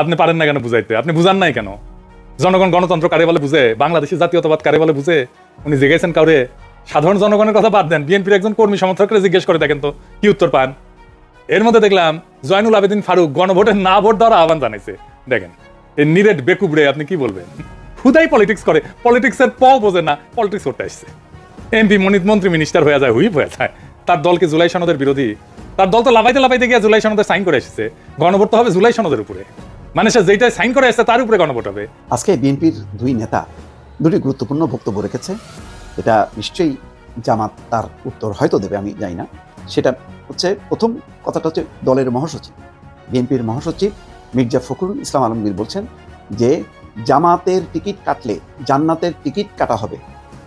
আপনি পারেন না কেন বুঝাইতে? আপনি বুঝান নাই কেন? জনগণ গণতন্ত্র কারে বলে বুঝে? বাংলাদেশের জাতীয়তাবাদ কারে বলে বুঝে? উনি জিজ্ঞেসেন কাউরে? সাধারণ জনগণের কথা বাদ দেন। বিএনপির একজন কর্মী সমর্থকরা জিজ্ঞেস করে দেখেন তো, কি উত্তর পান? এর মধ্যে দেখলাম, জয়নুল আবেদিন ফারুক গণভোটে না ভোট দেওয়ার আহ্বান জানাইছে। দেখেন, এই নিরেট বেকুবরে আপনি কি বলবেন? হুদাই পলিটিক্স করে। পলিটিক্সের প বোঝে না পলিটিক্স করতে আসছে। এমপি মনিত মন্ত্রী মিনিস্টার হয়ে যায়, হুইপ হয়ে যায়। তার দলকে জুলাই সনদের বিরোধী। তার দল তো লাফাইতে লাফাইতে গিয়ে জুলাই সনদে সাইন করে এসেছে। গণভোট তো হবে জুলাই সনদের উপরে। মানে সে যেটাই সাইন করে এসেছে তার উপরে গণভোট হবে। আজকে বিএনপির দুই নেতা দুটি গুরুত্বপূর্ণ বক্তব্য রেখেছে। এটা নিশ্চয়ই জামাত তার উত্তর হয়তো দেবে, আমি জানি না। সেটা হচ্ছে প্রথম কথাটা হচ্ছে দলের মহাসচিব। বিএনপির মহাসচিব মির্জা ফখরুল ইসলাম আলমগীর বলছেন যে, জামাতের টিকিট কাটলে জান্নাতের টিকিট কাটা হবে।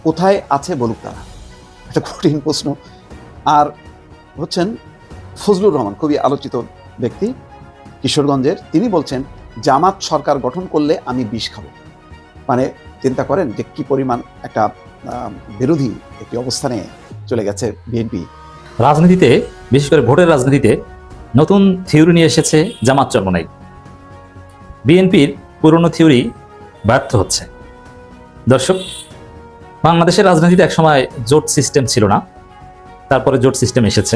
কোথায় আছে বলুক তারা? একটা কঠিন প্রশ্ন। আর হচ্ছেন ফজলুর রহমান, খুবই আলোচিত ব্যক্তি। কিশোরগঞ্জের, তিনি বলছেন, জামাত সরকার গঠন করলে আমি বিষ খাব। মানে চিন্তা করেন যে কি পরিমাণ একটা বিরোধী একটি অবস্থানে চলে গেছে বিএনপি। রাজনীতিতে, বিশেষ করে ভোটের রাজনীতিতে নতুন থিওরি নিয়ে এসেছে জামাত চরমনাই। বিএনপির পুরনো থিওরি ব্যর্থ হচ্ছে। দর্শক, বাংলাদেশের রাজনীতিতে একসময় জোট সিস্টেম ছিল না, তারপরে জোট সিস্টেম এসেছে।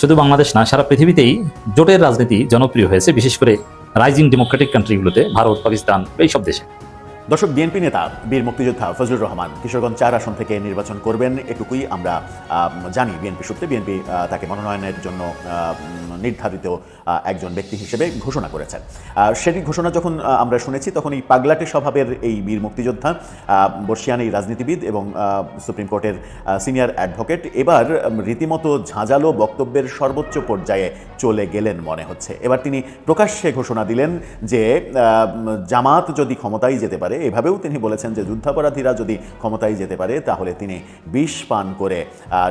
শুধু বাংলাদেশ না, সারা পৃথিবীতেই জোটের রাজনীতি জনপ্রিয় হয়েছে, বিশেষ করে রাইজিং ডেমোক্রেটিক কান্ট্রিগুলোতে ভারত, পাকিস্তান, এইসব দেশে। দর্শক, বিএনপি নেতা বীর মুক্তিযোদ্ধা ফজলুর রহমান কিশোরগঞ্জ চার আসন থেকে নির্বাচন করবেন এটুকুই আমরা জানি বিএনপি সূত্রে। বিএনপি তাকে মনোনয়নের জন্য নির্ধারিত একজন ব্যক্তি হিসেবে ঘোষণা করেছেন সেটি ঘোষণা যখন আমরা শুনেছি তখন এই পাগলাটে স্বভাবের এই বীর মুক্তিযোদ্ধা বর্ষিয়ান এই রাজনীতিবিদ এবং সুপ্রিম কোর্টের সিনিয়র অ্যাডভোকেট এবার রীতিমতো ঝাঁঝালো বক্তব্যের সর্বোচ্চ পর্যায়ে চলে গেলেন মনে হচ্ছে। এবার তিনি প্রকাশ্যে ঘোষণা দিলেন যে জামাত যদি ক্ষমতায় যেতে পারে এভাবেও তিনি বলেছেন যে যুদ্ধাপরাধীরা যদি ক্ষমতায় যেতে পারে তাহলে তিনি বিষ পান করে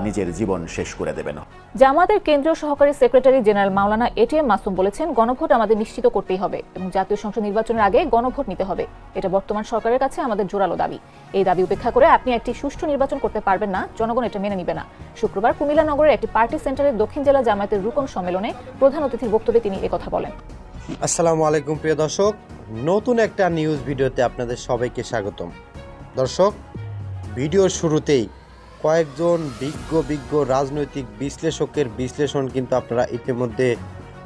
নিজের জীবন শেষ করে দেবেন। জামাতের কেন্দ্রীয় সহকারী secretary general Maulana ATM Masum বলেছেন গণভোট আমাদের নিশ্চিত করতেই হবে এবং জাতীয় সংসদ নির্বাচনের আগে গণভোট নিতে হবে। এটা বর্তমান সরকারের কাছে আমাদের জোরালো দাবি। এই দাবি উপেক্ষা করে আপনি একটি সুষ্ঠু নির্বাচন করতে পারবেন না জনগণ এটা মেনে নিবে না। শুক্রবার কুমিল্লা নগরের একটি পার্টি সেন্টারে দক্ষিণ জেলা জামায়াতের রুকন সম্মেলনে প্রধান অতিথির বক্তব্যে তিনি একথা বলেন। আসসালামু আলাইকুম প্রিয় দর্শক। নতুন একটা নিউজ ভিডিওতে আপনাদের সবাইকে স্বাগতম। দর্শক ভিডিওর শুরুতেই কয়েকজন বিজ্ঞ বিজ্ঞ রাজনৈতিক বিশ্লেষকের বিশ্লেষণ কিন্তু আপনারা ইতিমধ্যে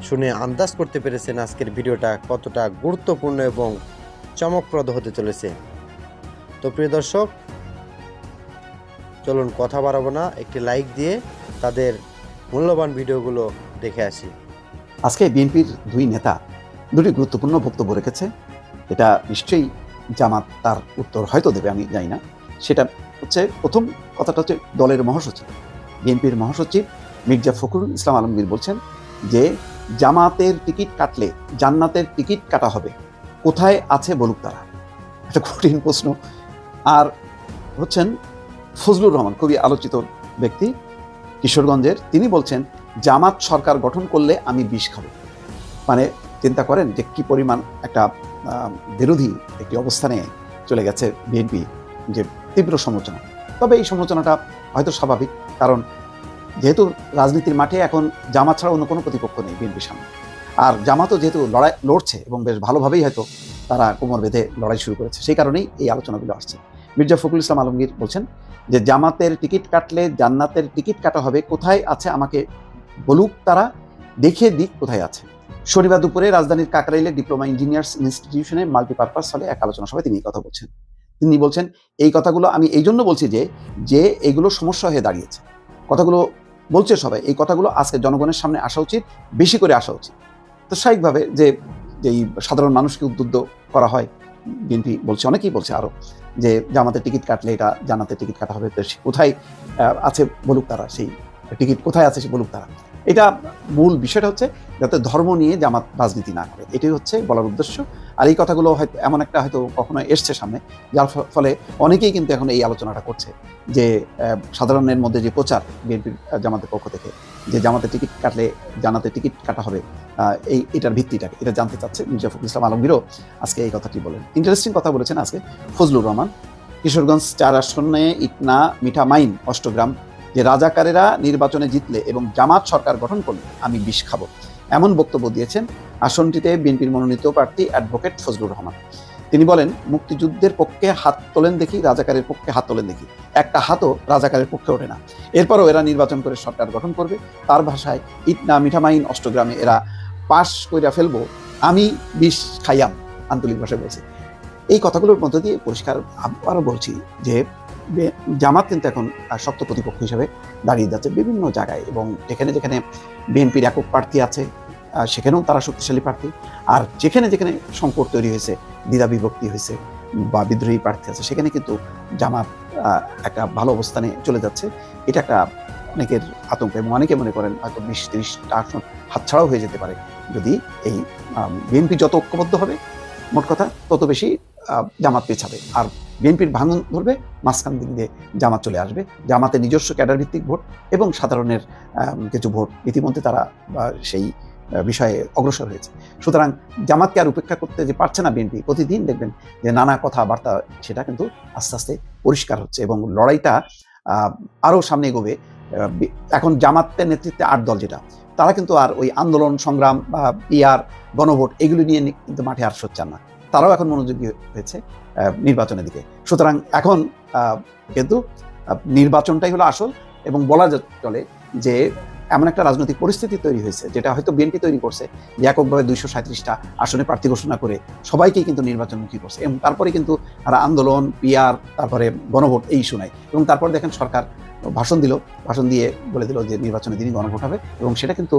শুনে আন্দাজ করতে পেরেছেন আজকের ভিডিওটা কতটা গুরুত্বপূর্ণ এবং চমকপ্রদ হতে চলেছে। তো প্রিয় দর্শক, চলুন কথা বাড়াবো না, একটি লাইক দিয়ে তাদের মূল্যবান ভিডিওগুলো দেখে আসি। আজকে বিএনপির দুই নেতা দুটি গুরুত্বপূর্ণ বক্তব্য রেখেছে। এটা নিশ্চয়ই জামাত তার উত্তর হয়তো দেবে, আমি জানি না। সেটা হচ্ছে, প্রথম কথাটা হচ্ছে দলের মহাসচিব। বিএনপির মহাসচিব মির্জা ফখরুল ইসলাম আলমগীর বলছেন যে, জামাতের টিকিট কাটলে জান্নাতের টিকিট কাটা হবে। কোথায় আছে বলুক তারা? একটা কঠিন প্রশ্ন। আর হচ্ছেন ফজলুর রহমান, খুবই আলোচিত ব্যক্তি। কিশোরগঞ্জের, তিনি বলছেন, জামাত সরকার গঠন করলে আমি বিষ খাব। মানে চিন্তা করেন যে কি পরিমাণ একটা বিরোধী একটি অবস্থানে চলে গেছে বিএনপি যে তীব্র সমালোচনা। তবে এই সমালোচনাটা হয়তো স্বাভাবিক, কারণ যেহেতু রাজনীতির মাঠে এখন জামাত ছাড়া অন্য কোনো প্রতিপক্ষ নেই বিএনপির সামনে। আর জামাতও যেহেতু লড়াই, লড়ছে এবং বেশ ভালোভাবেই হয়তো তারা কোমর বেঁধে লড়াই শুরু করেছে, সেই কারণেই এই আলোচনাগুলো আসছে। মির্জা ফখরুল ইসলাম আলমগীর বলছেন যে জামাতের টিকিট কাটলে জান্নাতের টিকিট কাটা হবে, কোথায় আছে আমাকে বলুক তারা, দেখে দিক কোথায় আছে। শনিবার দুপুরে রাজধানীর কাকরাইলে ডিপ্লোমা ইঞ্জিনিয়ার্স ইনস্টিটিউশনে মাল্টিপারপাস হলে এক আলোচনা সভায় তিনি কথা বলছেন। তিনি বলছেন, এই কথাগুলো আমি এই জন্য বলছি যে যে এগুলো সমস্যা হয়ে দাঁড়িয়েছে। কথাগুলো বলছে সবাই, এই কথাগুলো আজকে জনগণের সামনে আসা উচিত, বেশি করে আসা উচিত। তো স্বাভাবিকভাবে যে এই সাধারণ মানুষকে উদ্বুদ্ধ করা হয়, বিএনপি বলছে, অনেকেই বলছে আরও, যে জামাতের টিকিট কাটলে এটা জানাতে টিকিট কাটা হবে কোথায় আছে বলুক তারা, সেই টিকিট কোথায় আছে সে বলুক তারা। এটা মূল বিষয়টা হচ্ছে যাতে ধর্ম নিয়ে জামাত রাজনীতি না করে। এটাই হচ্ছে বলার উদ্দেশ্য। আর এই কথাগুলো হয়তো এমন একটা হয়তো কখনো এসছে সামনে, যার ফলে অনেকেই কিন্তু এখন এই আলোচনাটা করছে যে সাধারণের মধ্যে যে প্রচার বিএনপির জামাতের পক্ষ থেকে, যে জামাতে টিকিট কাটলে জানাতে টিকিট কাটা হবে এই, এটার ভিত্তিটাকে, এটা জানতে চাচ্ছে মির্জা ফখরুল ইসলাম আলমগীরও আজকে এই কথাটি বলেন। ইন্টারেস্টিং কথা বলেছেন আজকে ফজলুর রহমান। কিশোরগঞ্জ চার আসনে ইকনা মিঠা মাইন, অষ্টগ্রাম যে রাজাকারেরা নির্বাচনে জিতলে এবং জামাত সরকার গঠন করলে আমি বিষ খাব। এমন বক্তব্য দিয়েছেন আসনটিতে বিএনপির মনোনীত প্রার্থী অ্যাডভোকেট ফজলুর রহমান। তিনি বলেন, মুক্তিযুদ্ধের পক্ষে হাত তোলেন দেখি, রাজাকারের পক্ষে হাত তোলেন দেখি। একটা হাতও রাজাকারের পক্ষে ওঠে না। এরপরও এরা নির্বাচন করে সরকার গঠন করবে। তার ভাষায় ইটনা মিঠামাইন অষ্টগ্রামে এরা পাশ কইরা ফেলব, আমি বিষ খাইয়াম। আঞ্চলিক ভাষায় বলছি। এই কথাগুলোর মধ্য দিয়ে পরিষ্কার আবারও বলছি যে জামাত কিন্তু এখন শক্ত প্রতিপক্ষ হিসেবে দাঁড়িয়ে যাচ্ছে বিভিন্ন জায়গায় এবং যেখানে যেখানে বিএনপির একক প্রার্থী আছে সেখানেও তারা শক্তিশালী প্রার্থী। আর যেখানে যেখানে সংকট তৈরি হয়েছে, দ্বিধা বিভক্তি হয়েছে বা বিদ্রোহী প্রার্থী আছে, সেখানে কিন্তু জামাত একটা ভালো অবস্থানে চলে যাচ্ছে। এটা একটা অনেকের আতঙ্ক এবং অনেকে মনে করেন হয়তো বিশ তিরিশটা আসন হাতছাড়াও হয়ে যেতে পারে। যদি এই বিএনপি যত ঐক্যবদ্ধ হবে, মোট কথা তত বেশি জামাত পেছাবে। আর বিএনপির ভাঙন ধরবে, মাঝখান দিক দিয়ে জামাত চলে আসবে। জামাতে নিজস্ব ক্যাডার ভিত্তিক ভোট এবং সাধারণের কিছু ভোট ইতিমধ্যে তারা সেই বিষয়ে অগ্রসর হয়েছে। সুতরাং জামাতকে আর উপেক্ষা করতে যে পারছে না বিএনপি, প্রতিদিন দেখবেন যে নানা কথাবার্তা, সেটা কিন্তু আস্তে আস্তে পরিষ্কার হচ্ছে এবং লড়াইটা আরও সামনে এগোবে। এখন জামাতের নেতৃত্বে আট দল যেটা, তারা কিন্তু আর ওই আন্দোলন, সংগ্রাম বা পিআর, গণভোট, এগুলো নিয়ে কিন্তু মাঠে আর সোচ্চান না। তারাও এখন মনোযোগী হয়েছে নির্বাচনের দিকে। সুতরাং এখন কিন্তু নির্বাচনটাই হলো আসল এবং বলা চলে যে এমন একটা রাজনৈতিক পরিস্থিতি তৈরি হয়েছে, যেটা হয়তো বিএনপি তৈরি করছে যে এককভাবে দুইশো সাঁত্রিশটা আসনে প্রার্থী ঘোষণা করে সবাইকেই কিন্তু নির্বাচনমুখী করছে। এবং তারপরে কিন্তু তারা আন্দোলন, পিআর, তারপরে গণভোট, এই ইস্যু এবং তারপরে দেখেন সরকার ভাষণ দিল, ভাষণ দিয়ে বলে দিল যে নির্বাচনের দিনই গণভোট হবে এবং সেটা কিন্তু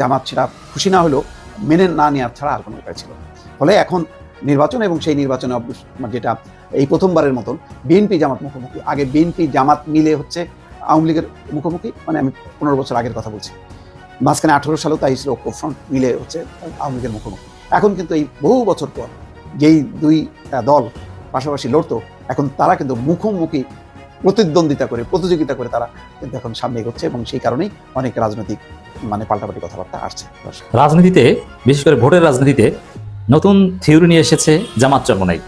জামাত সেটা খুশি না হলেও মেনে না নেওয়ার ছাড়া আর কোনো উপায় ছিল। ফলে এখন নির্বাচন এবং সেই নির্বাচনে মানে যেটা এই প্রথমবারের মতন বিএনপি জামাত মুখোমুখি। আগে বিএনপি জামাত মিলে হচ্ছে আওয়ামী লীগের মুখোমুখি মানে আমি পনেরো বছর আগের কথা বলছি। মাঝখানে আঠারো সালেও তাই ছিল ঐক্য ফ্রন্ট মিলে হচ্ছে আওয়ামী লীগের মুখোমুখি। এখন কিন্তু এই বহু বছর পর যেই দুই দল পাশাপাশি লড়তো, এখন তারা কিন্তু মুখোমুখি প্রতিদ্বন্দ্বিতা করে, প্রতিযোগিতা করে তারা কিন্তু এখন সামনে এগোচ্ছে এবং সেই কারণেই অনেক রাজনৈতিক মানে পাল্টাপাল্টি কথাবার্তা আসছে। রাজনীতিতে, বিশেষ করে ভোটের রাজনীতিতে নতুন থিওরি নিয়ে এসেছে জামাত চরমনাই।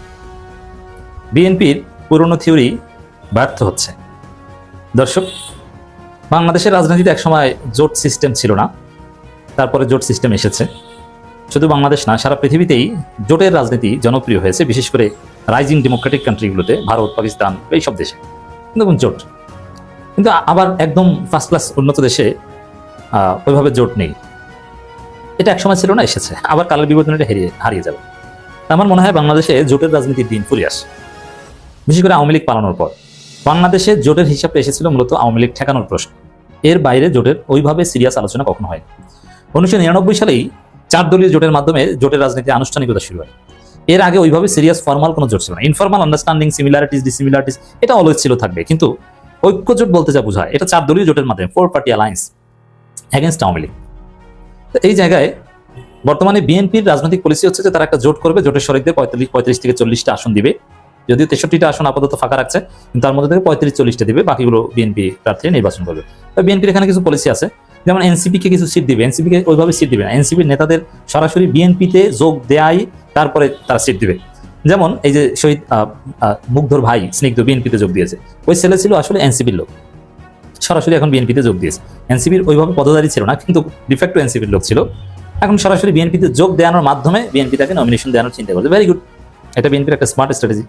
বিএনপির পুরনো থিওরি ব্যর্থ হচ্ছে। দর্শক, বাংলাদেশের রাজনীতিতে একসময় জোট সিস্টেম ছিল না, তারপরে জোট সিস্টেম এসেছে। শুধু বাংলাদেশ না, সারা পৃথিবীতেই জোটের রাজনীতি জনপ্রিয় হয়েছে, বিশেষ করে রাইজিং ডেমোক্রেটিক কান্ট্রিগুলোতে, ভারত, পাকিস্তান, এইসব দেশে। দেখুন জোট। কিন্তু আবার একদম ফার্স্ট ক্লাস উন্নত দেশে ওইভাবে জোট নেই। এটা একসময় ছিল না, এসেছে। আবার কালের বিবর্তনে এটা হারিয়ে হারিয়ে যাবে। আমার মনে হয় বাংলাদেশে জোটের রাজনীতির দিন ফুরিয়ে আসে। বিশেষ করে আওয়ামী লীগ পালানোর পর। বাংলাদেশে জোটের হিসাবটা এসেছিল মূলত আওয়ামী লীগ ঠেকানোর প্রশ্ন। এর বাইরে জোটের ওইভাবে সিরিয়াস আলোচনা কখনো হয় উনিশশো নিরানব্বই সালেই চার দলীয় জোটের মাধ্যমে জোটের রাজনীতি আনুষ্ঠানিকতা শুরু হয়। এর আগে ওইভাবে সিরিয়াস ফর্মাল কোনো জোট ছিল না। ইনফর্মাল আন্ডারস্ট্যান্ডিং সিমিলারিটিস ডিসিমিলারিটিস এটা অলওয়েজ ছিল থাকবে। কিন্তু ঐক্য জোট বলতে যা বোঝায়, এটা চার দলীয় জোটের মাধ্যমে four party alliance against Awami League. এই জায়গায় বর্তমানে বিএনপির রাজনৈতিক পলিসি হচ্ছে যে তারা একটা জোট করবে, জোটের শরিকদের পঁয়তাল্লিশ, পঁয়ত্রিশ থেকে চল্লিশটা আসন দিবে। যদিও তেষট্টিটা আসন আপাতত ফাঁকা রাখছে, কিন্তু তার মধ্যে থেকে পঁয়ত্রিশ, চল্লিশটা দিবে, বাকিগুলো বিএনপি প্রার্থী নির্বাচন করবে। বিএনপির এখানে কিছু পলিসি আছে, যেমন এনসিপি কে কিছু সিট দিবে এনসিপি কে ওইভাবে সিট দিবে না। এনসিপির নেতাদের সরাসরি বিএনপিতে যোগ দেয়াই তারপরে তারা সিট দিবে। যেমন এই যে শহীদ মুগ্ধর ভাই স্নিগ্ধ বিএনপিতে যোগ দিয়েছে, ওই ছেলে ছিল আসলে এনসিপির লোক। সরাসরি এখন বিএনপিতে যোগ দিয়েছে। এনসিপির ওইভাবে পদধারী ছিল না কিন্তু ডিফেক্টো এনসিপির লোক ছিল। এখন সরাসরি বিএনপিতে যোগ দেওয়ানোর মাধ্যমে বিএনপি তাকে নমিনেশন দেওয়ানোর চিন্তা করছে। ভেরি গুড এটা বিএনপির একটা স্মার্ট স্ট্র্যাটেজি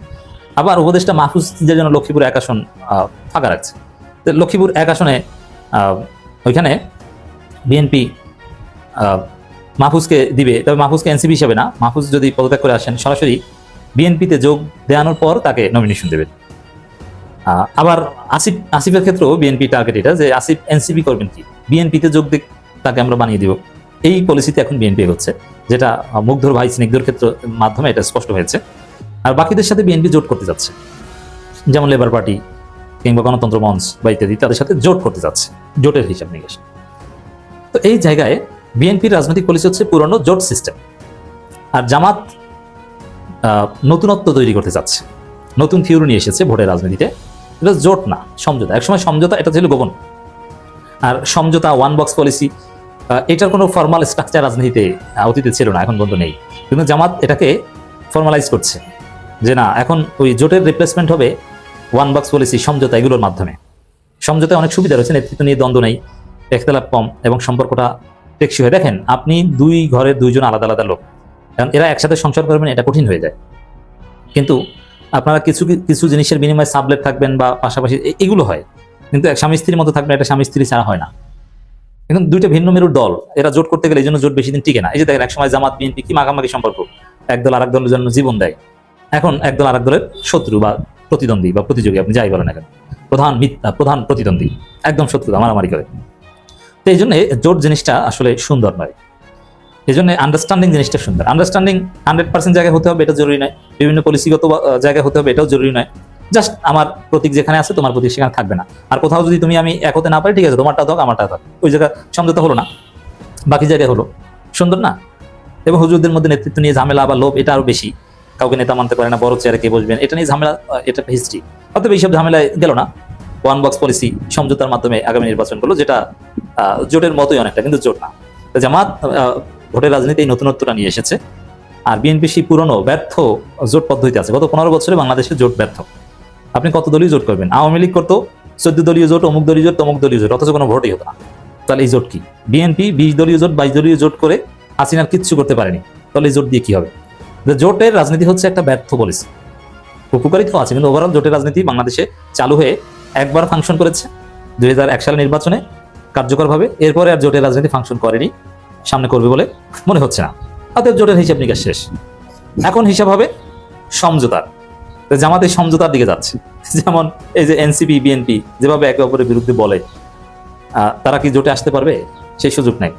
আবার উপদেষ্টা মাহফুজের জন্য লক্ষ্মীপুর এক আসন ফাঁকা রাখছে। তো লক্ষ্মীপুর এক আসনে ওইখানে বিএনপি মাহফুজকে দিবে। তবে মাহফুজকে এনসিপি হিসাবে না। মাহফুজ যদি পদত্যাগ করে আসেন সরাসরি বিএনপিতে যোগ দেওয়ানোর পর তাকে নমিনেশন দেবে। আহ, আবার আসিফ আসিফের ক্ষেত্রেও বিএনপি টার্গেট এটা যে আসিফ এনসিপি করবেন কি? বিএনপিতে যোগ দিক তাকে আমরা বানিয়ে দিব। এই পলিসিতে এখন বিএনপি হচ্ছে যেটা মুগ্ধর ভাই স্নিগ্ধর ক্ষেত্র মাধ্যমে এটা স্পষ্ট হয়েছে। আর বাকিদের সাথে বিএনপি জোট করতে যাচ্ছে। যেমন লেবার পার্টি কিংবা গণতন্ত্র মঞ্চ বা ইত্যাদি, তাদের সাথে জোট করতে যাচ্ছে, জোটের হিসাব নিকাশ। তো এই জায়গায় বিএনপির রাজনৈতিক পলিসি হচ্ছে পুরনো জোট সিস্টেম আর জামাত নতুনত্ব তৈরি করতে যাচ্ছে। নতুন থিওরি নিয়ে এসেছে ভোটের রাজনীতিতে। এটা জোট না, সমঝোতা। একসময় সমঝোতা, এটা ছিল গোপন। আর সমঝোতা ওয়ান বক্স পলিসি এটার কোনো ফর্মাল স্ট্রাকচার রাজনীতিতে অতীতে ছিল না, এখন পর্যন্ত নেই। কিন্তু জামাত এটাকে ফর্মালাইজ করছে যে না, এখন ওই জোটের রিপ্লেসমেন্ট হবে ওয়ান বক্স পলিসি সমঝোতা এগুলোর মাধ্যমে। সমঝোতায় অনেক সুবিধা রয়েছে, নেতৃত্ব নিয়ে দ্বন্দ্ব নেই, একতলাপ কম, এবং সম্পর্কটা টেকসই হয়। দেখেন, আপনি দুই ঘরের দুইজন আলাদা আলাদা লোক। কারণ এরা একসাথে সংসার করবেন, এটা কঠিন হয়ে যায়। কিন্তু আপনারা কিছু কিছু জিনিসের বিনিময়ে সাবলেট থাকবেন বা পাশাপাশি এগুলো হয়। কিন্তু এক স্বামী স্ত্রীর মতো থাকবেন একটা স্বামী স্ত্রী ছাড়া হয় না। এখন দুইটা ভিন্ন মেরুর দল, এরা জোট করতে গেলে এই জন্য জোট বেশি দিন টিকে না। এই যে দেখেন, একসময় জামাত, বিএনপি কি মাখামাখি সম্পর্ক? একদল আরেক দলের জন্য জীবন দেয়। এখন একদল আরেক দলের শত্রু বা প্রতিদ্বন্দ্বী বা প্রতিযোগী, আপনি যাই বলেন এখন প্রধান মিথ্যা প্রধান প্রতিদ্বন্দ্বী। একদম শত্রু মারামারি করে। তো এই জন্য জোট জিনিসটা আসলে সুন্দর নয়। এই জন্য আন্ডারস্ট্যান্ডিং জিনিসটা সুন্দর। আন্ডারস্ট্যান্ডিং হান্ড্রেড পার্সেন্ট জায়গায় হতে হবে এটা জরুরি নয়। বিভিন্ন পলিসিগত জায়গায় হতে হবে, এটাও জরুরি নয়। জাস্ট আমার প্রতীক যেখানে আছে, তোমার প্রতীক সেখানে থাকবে না। আর কোথাও যদি তুমি আমি এক হতে না পারি, ঠিক আছে, তোমারটা থাক আমারটা থাক ওই জায়গা সমঝোতা হলো না। বাকি জায়গায় হলো। সুন্দর না? এবং হুজুরদের মধ্যে নেতৃত্ব নিয়ে ঝামেলা বা লোভ, এটা আরও বেশি। কাউকে নেতা মানতে পারে না, বড় চেয়ারে কে বসবেন, এটা নিয়ে ঝামেলা এটা হিস্ট্রি অতএব এইসব ঝামেলায় গেল না। ওয়ান বক্স পলিসি সমঝোতার মাধ্যমে আগামী নির্বাচন করল, যেটা জোটের মতোই অনেকটা, কিন্তু জোট না। জামাত ভোটের রাজনীতি এই নতুনত্বটা নিয়ে এসেছে। আর বিএনপি সেই পুরনো, ব্যর্থ জোট পদ্ধতি আছে। গত পনেরো বছরে বাংলাদেশে জোট ব্যর্থ। আপনি কত দলীয় জোট করবেন? আওয়ামী লীগ করতো চোদ্দ দলীয় জোট, অমুক দলীয় জোট, তমুক দলীয় জোট, অথচ কোনো ভোটই হতো না। তাহলে এই জোট কি? বিএনপি বিশ দলীয় জোট, বাইশ দলীয় জোট করে হাসিনার কিচ্ছু করতে পারেনি। তাহলে এই জোট দিয়ে কি হবে? জোটের রাজনীতি হচ্ছে একটা ব্যর্থ পলিসি উপকারী তো আছে, কিন্তু ওভারঅল জোটের রাজনীতি বাংলাদেশে চালু হয়ে একবার ফাংশন করেছে। দুই সালে নির্বাচনে কার্যকরভাবে। এরপরে আর জোটের রাজনীতি ফাংশন করেনি। সামনে করবে বলে মনে হচ্ছে না। অতএব জোটের হিসাব নিকাশ শেষ। এখন হিসাব হবে সমঝোতার। তো জামাত এই সমঝোতার দিকে যাচ্ছে। যেমন এই যে এনসিপি, বিএনপি যেভাবে একে অপরের বিরুদ্ধে বলে তারা কি জোটে আসতে পারবে? সেই সুযোগ নেই।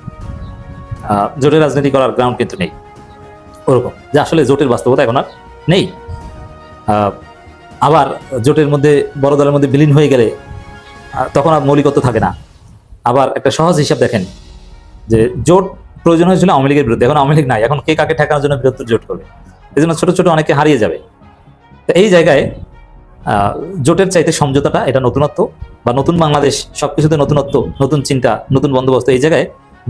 জোটের রাজনীতি করার গ্রাউন্ড কিন্তু নেই। ওরকম। যে আসলে জোটের বাস্তবতা এখন আর নেই। আবার জোটের মধ্যে, বড় দলের মধ্যে বিলীন হয়ে গেলে তখন আর মৌলিকত্ব থাকে না। আবার একটা সহজ হিসাব দেখেন। যে জোট প্রয়োজন হয়েছিল আওয়ামী লীগের বিরুদ্ধে। এখন আওয়ামী লীগ নাই। এখন কে কাকে ঠেকানোর জন্য বৃহত্তর জোট করবে? এই জন্য ছোট ছোট অনেকে হারিয়ে যাবে। তো এই জায়গায় জোটের চাইতে সমঝোতাটা, এটা নতুনত্ব বা নতুন বাংলাদেশ, সবকিছুতে নতুনত্ব, নতুন চিন্তা, নতুন বন্দোবস্ত, এই জায়গায়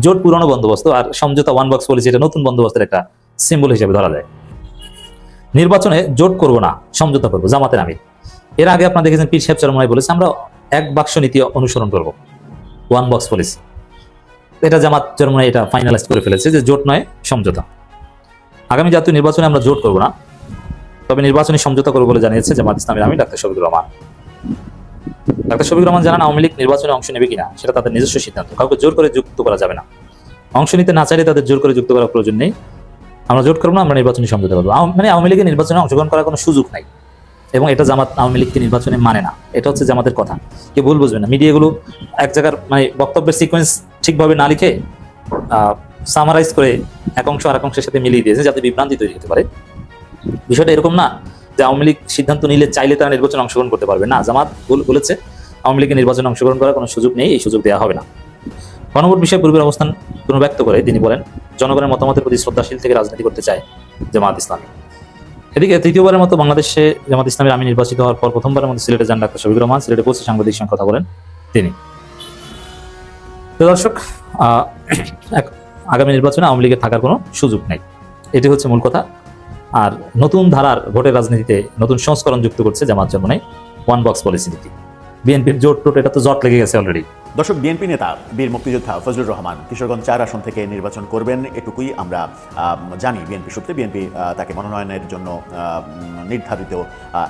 জোট পুরনো বন্দোবস্ত আর সমঝোতা ওয়ান বক্স পলিসি এটা নতুন বন্দোবস্তের একটা সিম্বল হিসেবে ধরা যায়। নির্বাচনে জোট করব না, সমঝোতা করব জামাতের আমির এর আগে আপনারা দেখেছেন পীর সাহেব চরমাই বলেছে, আমরা এক বাক্স নীতি অনুসরণ করব। ওয়ান বক্স পলিসি এটা জামাত চরমাই এটা ফাইনালাইজ করে ফেলেছে যে জোট নয়, সমঝোতা। আগামী জাতীয় নির্বাচনে আমরা জোট করব না। তবে নির্বাচনী সমঝোতা করব বলে জানিয়েছে জামাত ইসলামের আমি ডাক্তার শফিকুর রহমান। ডাক্তার শফিকুর রহমান জানান, আওয়ামী লীগ নির্বাচনে অংশ নেবে কিনা, সেটা তাদের নিজস্ব সিদ্ধান্ত। কাউকে জোর করে যুক্ত করা যাবে না। অংশ নিতে না চাইলে তাদের জোর করে যুক্ত করার প্রয়োজন নেই। আমরা জোট করব না, আমরা নির্বাচনী সমঝোতা করব। মানে আওয়ামী লীগের নির্বাচনে অংশগ্রহণ করার কোনো সুযোগ নাই। এবং এটা জামাত আওয়ামী লীগকে নির্বাচনে মানে না। এটা হচ্ছে জামাতের কথা। কেউ ভুল বুঝবে না। মিডিয়াগুলো এক জায়গার মানে বক্তব্যের সিকোয়েন্স ঠিকভাবে না লিখে সামারাইজ করে এক অংশ আর এক অংশের সাথে মিলিয়ে দিয়েছে যাতে বিভ্রান্তি তৈরি হতে পারে। বিষয়টা এরকম না যে আওয়ামী লীগ সিদ্ধান্ত নিলে চাইলে তারা নির্বাচনে অংশগ্রহণ করতে পারবে। না, জামাত ভুল বলেছে। আওয়ামী লীগের নির্বাচনে অংশগ্রহণ করার কোনো সুযোগ নেই, এই সুযোগ দেওয়া হবে না। গণভোট বিষয়ে পূর্বের অবস্থান পুনর্ব্যক্ত করে তিনি বলেন, জনগণের মতামতের প্রতি শ্রদ্ধাশীল থেকে রাজনীতি করতে চায় জামাত ইসলামী। এদিকে তৃতীয়বারের মতো বাংলাদেশে জামাত ইসলামের আমি নির্বাচিত হওয়ার পর প্রথমবারের মতো সিলেটে যান ডাক্তার শফিকুর রহমান। সিলেটে পৌঁছে সাংবাদিক সঙ্গে কথা বলেন তিনি। দর্শক আগামী নির্বাচনে আওয়ামী লীগের থাকার কোনো সুযোগ নেই। এটি হচ্ছে মূল কথা। আর নতুন ধারার ভোটের রাজনীতিতে নতুন সংস্করণ যুক্ত করছে জামাত জন্মনে ওয়ান বক্স পলিসি নীতি। বিএনপির জোট টোট এটা তো জট লেগে গেছে অলরেডি দর্শক বিএনপি নেতা বীর মুক্তিযোদ্ধা ফজলুর রহমান কিশোরগঞ্জ চার আসন থেকে নির্বাচন করবেন এটুকুই আমরা জানি বিএনপি সূত্রে। বিএনপি তাকে মনোনয়নের জন্য নির্ধারিত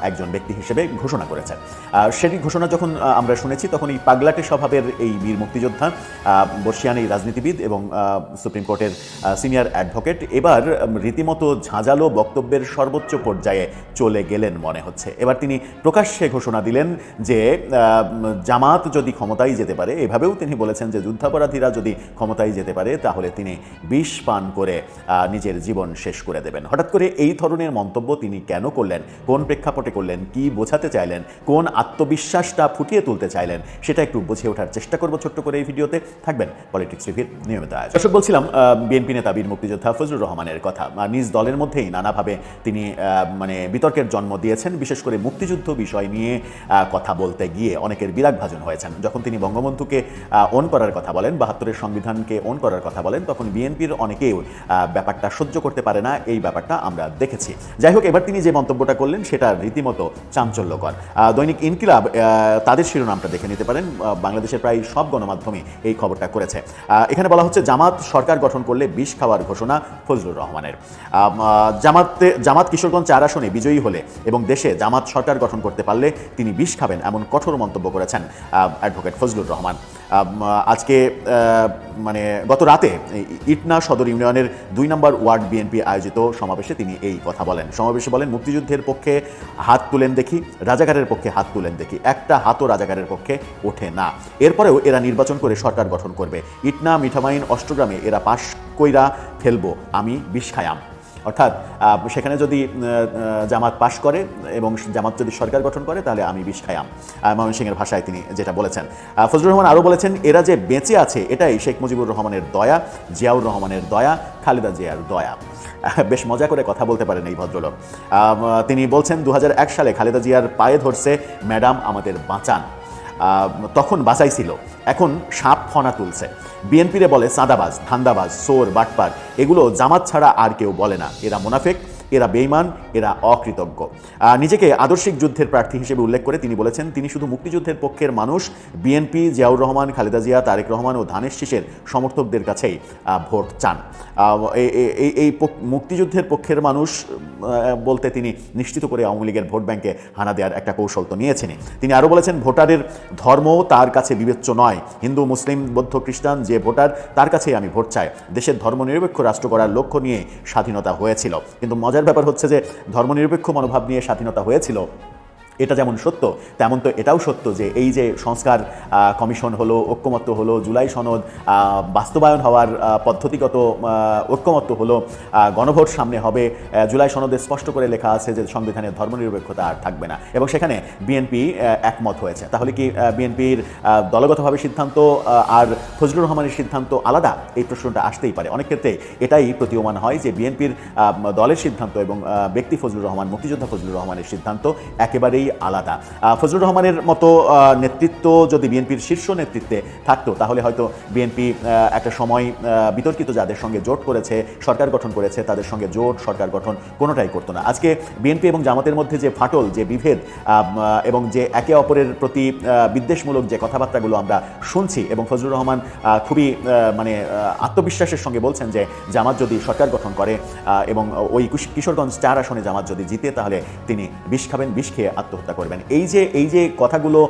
একজন ব্যক্তি হিসেবে ঘোষণা করেছেন আহ, সেটি ঘোষণা যখন আমরা শুনেছি তখন এই পাগলাটে স্বভাবের এই বীর মুক্তিযোদ্ধা বর্ষিয়ান এই রাজনীতিবিদ এবং সুপ্রিম কোর্টের সিনিয়র অ্যাডভোকেট এবার রীতিমতো ঝাঁঝালো বক্তব্যের সর্বোচ্চ পর্যায়ে চলে গেলেন মনে হচ্ছে। এবার তিনি প্রকাশ্যে ঘোষণা দিলেন যে জামাত যদি ক্ষমতায় যেতে পারে, এভাবেও তিনি বলেছেন যে যুদ্ধাপরাধীরা যদি ক্ষমতায় যেতে পারে, তাহলে তিনি বিষ পান করে নিজের জীবন শেষ করে দেবেন। হঠাৎ করে এই ধরনের মন্তব্য তিনি কেন করলেন? কোন প্রেক্ষাপটে করলেন? কি বোঝাতে চাইলেন? কোন আত্মবিশ্বাসটা ফুটিয়ে তুলতে চাইলেন? সেটা একটু বুঝে ওঠার চেষ্টা করব ছোট্ট করে এই ভিডিওতে। থাকবেন পলিটিক্স রিভির নিয়মিত আয়োজন। দর্শক বলছিলাম বিএনপি নেতা বীর মুক্তিযোদ্ধা ফজলুর রহমানের কথা। নিজ দলের মধ্যেই নানাভাবে তিনি মানে বিতর্কের জন্ম দিয়েছেন। বিশেষ করে মুক্তিযুদ্ধ বিষয় নিয়ে কথা বলতে গিয়ে। অনেকের বিরাগ ভাজন হয়েছেন। যখন তিনি বঙ্গবন্ধুকে অন করার কথা বলেন, বাহাত্তরের সংবিধানকে অন করার কথা বলেন, তখন বিএনপির অনেকেও ব্যাপারটা সহ্য করতে পারে না। এই ব্যাপারটা আমরা দেখেছি। যাই হোক, এবার তিনি যে মন্তব্যটা করলেন, সেটা রীতিমতো চাঞ্চল্যকর। দৈনিক ইনকিলাব তাদের শিরোনামটা দেখে নিতে পারেন। বাংলাদেশের প্রায় সব গণমাধ্যমে এই খবরটা করেছে। এখানে বলা হচ্ছে, জামাত সরকার গঠন করলে বিষ খাওয়ার ঘোষণা ফজলুর রহমানের। জামাতে, জামাত কিশোরগঞ্জ চার আসনে বিজয়ী হলে এবং দেশে জামাত সরকার গঠন করতে পারলে তিনি বিষ খাবেন, এমন কঠোর মন্তব্য করেছেন অ্যাডভোকেট ফজলুর রহমান। আজকে মানে গত রাতে ইটনা সদর ইউনিয়নের দুই নম্বর ওয়ার্ড বিএনপি আয়োজিত সমাবেশে তিনি এই কথা বলেন। সমাবেশে বলেন, মুক্তিযুদ্ধের পক্ষে হাত তুলেন দেখি, রাজাকারের পক্ষে হাত তুলেন দেখি, একটা হাতও রাজাকারের পক্ষে ওঠে না। এরপরেও এরা নির্বাচন করে সরকার গঠন করবে। ইটনা মিঠামাইন অষ্টগ্রামে এরা পাশ কইরা ফেলব, আমি বিষ খায়াম অর্থাৎ সেখানে যদি জামাত পাশ করে এবং জামাত যদি সরকার গঠন করে, তাহলে আমি বিষ খায়াম ময়মনসিংহের ভাষায় তিনি যেটা বলেছেন। ফজলুর রহমান আরও বলেছেন, এরা যে বেঁচে আছে, এটাই শেখ মুজিবুর রহমানের দয়া, জিয়াউর রহমানের দয়া, খালেদা জিয়ার দয়া। বেশ মজা করে কথা বলতে পারেন এই ভদ্রলোক। তিনি বলছেন দু হাজার এক সালে খালেদা জিয়ার পায়ে ধরছে, ম্যাডাম, আমাদের বাঁচান। তখন বাঁচাইছিল। এখন সাপ ফনা তুলছে। বিএনপিরে বলে সাদাবাজ ধান্দাবাজ সোর বাটপার, এগুলো জামাত ছাড়া আর কেউ বলে না। এরা মুনাফেক। এরা বেইমান এরা অকৃতজ্ঞ। নিজেকে আদর্শিক যুদ্ধের প্রার্থী হিসেবে উল্লেখ করে তিনি বলেছেন, তিনি শুধু মুক্তিযুদ্ধের পক্ষের মানুষ, বিএনপি, জিয়াউর রহমান, খালেদা জিয়া, তারেক রহমান ও ধানের শীষের সমর্থকদের কাছেই ভোট চান। এই- এই- মুক্তিযুদ্ধের পক্ষের মানুষ বলতে তিনি নিশ্চিত করে আওয়ামী লীগের ভোট ব্যাংকে হানা দেওয়ার একটা কৌশল তো নিয়েছেন তিনি আরও বলেছেন, ভোটারের ধর্ম তার কাছে বিবেচ্য নয়। হিন্দু, মুসলিম, বৌদ্ধ, খ্রিস্টান, যে ভোটার, তার কাছেই আমি ভোট চাই। দেশের ধর্মনিরপেক্ষ রাষ্ট্র করার লক্ষ্য নিয়ে স্বাধীনতা হয়েছিল। কিন্তু মজার ব্যাপার হচ্ছে যে ধর্মনিরপেক্ষ মনোভাব নিয়ে স্বাধীনতা হয়েছিল। এটা যেমন সত্য, তেমন তো এটাও সত্য যে এই যে সংস্কার কমিশন হলো, ঐক্যমত্য হলো, জুলাই সনদ বাস্তবায়ন হওয়ার পদ্ধতিগত ঐক্যমত্য হলো গণভোট সামনে হবে। জুলাই সনদে স্পষ্ট করে লেখা আছে যে সংবিধানের ধর্মনিরপেক্ষতা আর থাকবে না। এবং সেখানে বিএনপি একমত হয়েছে। তাহলে কি বিএনপির দলগতভাবে সিদ্ধান্ত আর ফজলুর রহমানের সিদ্ধান্ত আলাদা? এই প্রশ্নটা আসতেই পারে। অনেক ক্ষেত্রে এটাই প্রতীয়মান হয় যে বিএনপির দলের সিদ্ধান্ত এবং ব্যক্তি ফজলুর রহমান, মুক্তিযোদ্ধা ফজলুর রহমানের সিদ্ধান্ত একেবারেই আলাদা। ফজলুর রহমানের মতো নেতৃত্ব যদি বিএনপির শীর্ষ নেতৃত্বে থাকতো, তাহলে হয়তো বিএনপি একটা সময় বিতর্কিত যাদের সঙ্গে জোট করেছে, সরকার গঠন করেছে, তাদের সঙ্গে জোট, সরকার গঠন কোনোটাই করতো না। আজকে বিএনপি এবং জামাতের মধ্যে যে ফাটল, যে বিভেদ এবং যে একে অপরের প্রতি বিদ্বেষমূলক যে কথাবার্তাগুলো আমরা শুনছি, এবং ফজলুর রহমান খুবই মানে আত্মবিশ্বাসের সঙ্গে বলছেন যে জামাত যদি সরকার গঠন করে এবং ওই কিশোরগঞ্জ চার আসনে জামাত যদি জিতে, তাহলে তিনি বিষ খাবেন, বিষ খেয়ে আত্মহত্যা করবেন এই যে এই যে কথাগুলো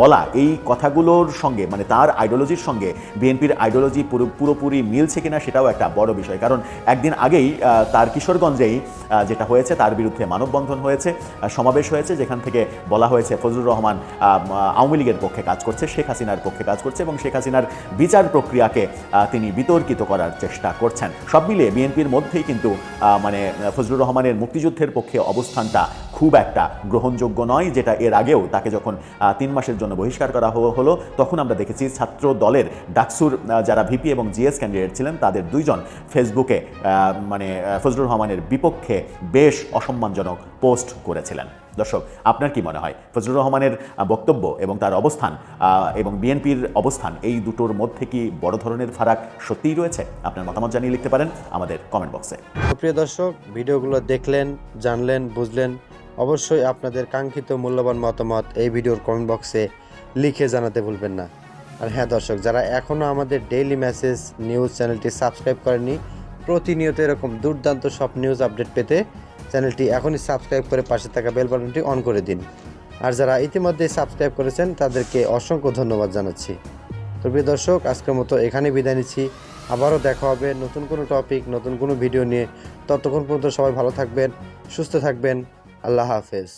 বলা, এই কথাগুলোর সঙ্গে মানে তার আইডিওলজির সঙ্গে বিএনপির আইডিওলজি পুরো, পুরোপুরি মিলছে কিনা সেটাও একটা বড় বিষয়। কারণ একদিন আগেই তার কিশোরগঞ্জেই যেটা হয়েছে, তার বিরুদ্ধে মানববন্ধন হয়েছে সমাবেশ হয়েছে, যেখান থেকে বলা হয়েছে ফজলুর রহমান আওয়ামী লীগের পক্ষে কাজ করছে, শেখ হাসিনার পক্ষে কাজ করছে এবং শেখ হাসিনার বিচার প্রক্রিয়াকে তিনি বিতর্কিত করার চেষ্টা করছেন। সব মিলিয়ে বিএনপির মধ্যেই কিন্তু মানে ফজলুর রহমানের মুক্তিযুদ্ধের পক্ষে অবস্থানটা খুব একটা গ্রহণযোগ্য নয়, যেটা এর আগেও তাকে যখন তিন মাসের জন্য বহিষ্কার করা হলো, তখন আমরা দেখেছি ছাত্র দলের ডাকসুর যারা ভিপি এবং জিএস ক্যান্ডিডেট ছিলেন, তাদের দুইজন ফেসবুকে মানে ফজলুর রহমানের বিপক্ষে বেশ অসম্মানজনক পোস্ট করেছিলেন। দর্শক, আপনার কি মনে হয়? ফজলুর রহমানের বক্তব্য এবং তার অবস্থান এবং বিএনপির অবস্থান, এই দুটোর মধ্যে কি বড় ধরনের ফারাক সত্যিই রয়েছে? আপনার মতামত জানিয়ে লিখতে পারেন আমাদের কমেন্ট বক্সে প্রিয় দর্শক, ভিডিওগুলো দেখলেন, জানলেন, বুঝলেন অবশ্যই আপনাদের কাঙ্ক্ষিত মূল্যবান মতামত এই ভিডিওর কমেন্ট বক্সে লিখে জানাতে ভুলবেন না। আর হ্যাঁ দর্শক, যারা এখনও আমাদের ডেইলি মেসেজ নিউজ চ্যানেলটি সাবস্ক্রাইব করেননি, প্রতিনিয়ত এরকম দুর্দান্ত সব নিউজ আপডেট পেতে চ্যানেলটি এখনই সাবস্ক্রাইব করে পাশে থাকা বেল বাটনটি অন করে দিন। আর যারা ইতিমধ্যে সাবস্ক্রাইব করেছেন, তাদেরকে অসংখ্য ধন্যবাদ জানাচ্ছি। তো প্রিয় দর্শক, আজকের মতো এখানে বিদায় নিচ্ছি। আবারও দেখা হবে নতুন কোনো টপিক নতুন কোনো ভিডিও নিয়ে। ততক্ষণ পর্যন্ত সবাই ভালো থাকবেন, সুস্থ থাকবেন। আল্লাহ হাফেজ